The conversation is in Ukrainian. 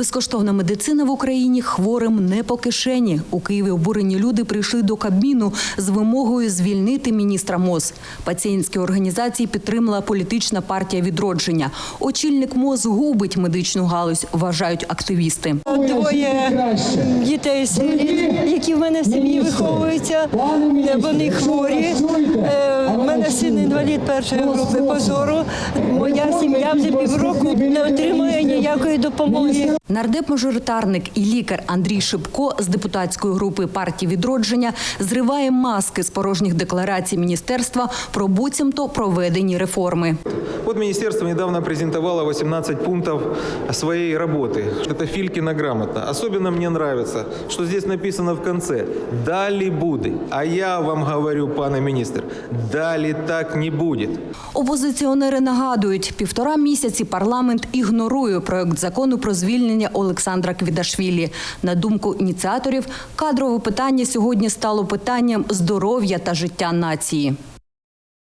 Безкоштовна медицина в Україні хворим не по кишені. У Києві обурені люди прийшли до Кабміну з вимогою звільнити міністра МОЗ. Пацієнтські організації підтримала політична партія відродження. Очільник МОЗ губить медичну галузь, вважають активісти. Двоє дітей які в мене в сім'ї виховуються, вони хворі. Е, В мене син інвалід першої групи позору. Моя сім'я вже півроку не отримує ніякої допомоги. Нардеп-мажоритарник і лікар Андрій Шипко з депутатської групи партії відродження зриває маски з порожніх декларацій міністерства про буцімто проведені реформи. Вот министерство недавно презентовало 18 пунктов своей работы. Это Филькина грамота. Особенно мне нравится, что здесь написано в конце «Дали будет». А я вам говорю, пане министр, дали так не будет. Опозиціонери нагадують, півтора місяці парламент ігнорує проект закону про звільнення Олександра Квідашвілі. На думку ініціаторів, кадрове питання сьогодні стало питанням здоров'я та життя нації.